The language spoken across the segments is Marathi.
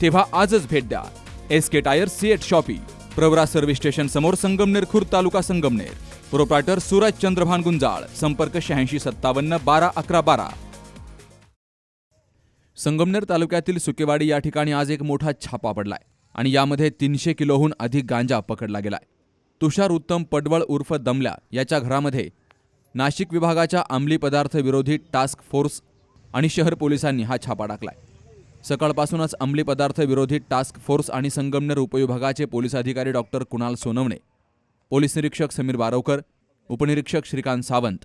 तेव्हा आजच भेट द्या. S K tyre CEAT shoppe Pravara service station समोर संगमनेर खुर्द तालुका संगमनेर. प्रोप्रायटर सूरज चंद्रभान गुंजाळ संपर्क शहाऐंशी सत्तावन्न बारा अकरा बारा. संगमनेर तालुक्यातील सुकेवाडी या ठिकाणी आज एक मोठा छापा पडलाय आणि यामध्ये तीनशे किलोहून अधिक गांजा पकडला गेलाय. तुषार उत्तम पडवळ उर्फ दमल्या याच्या घरामध्ये नाशिक विभागाच्या अंमली पदार्थ विरोधी टास्क फोर्स आणि शहर पोलिसांनी हा छापा टाकलाय. सकाळपासूनच अंमली पदार्थ विरोधी टास्क फोर्स आणि संगमनेर उपविभागाचे पोलीस अधिकारी डॉक्टर कुणाल सोनवणे पोलीस निरीक्षक समीर बारवकर उपनिरीक्षक श्रीकांत सावंत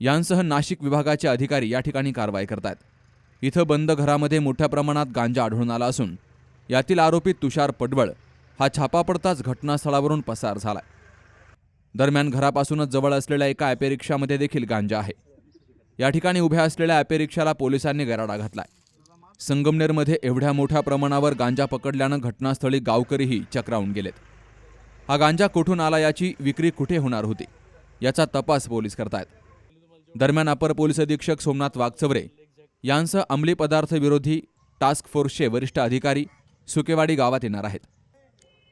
यांसह नाशिक विभागाचे अधिकारी या ठिकाणी कारवाई करतात इथं बंद घरामध्ये मोठ्या प्रमाणात गांजा आढळून आला असून यातील आरोपी तुषार पडवळ हा छापा पडताच घटनास्थळावरून पसार झाला दरम्यान घरापासूनच जवळ असलेल्या एका ॲपेरिक्षामध्ये देखील गांजा आहे. या ठिकाणी उभ्या असलेल्या ॲपेरिक्षाला पोलिसांनी गराडा घातलाय. संगमनेरमध्ये एवढ्या मोठ्या प्रमाणावर गांजा पकडल्यानं घटनास्थळी गावकरीही चक्रावून गेलेत. हा गांजा कुठून आला याची विक्री कुठे होणार होती याचा तपास पोलीस करतायत. दरम्यान अपर पोलीस अधीक्षक सोमनाथ वागचवरे यांसह अंमली पदार्थ विरोधी टास्क फोर्सचे वरिष्ठ अधिकारी सुकेवाडी गावात येणार आहेत.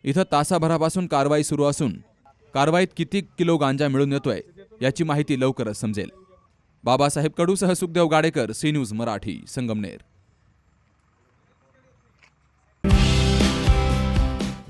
इथं तासाभरापासून कारवाई सुरू असून कारवाईत किती किलो गांजा मिळून येतोय याची माहिती लवकरच समजेल. बाबासाहेब कडूसह सुखदेव गाडेकर सी न्यूज मराठी संगमनेर.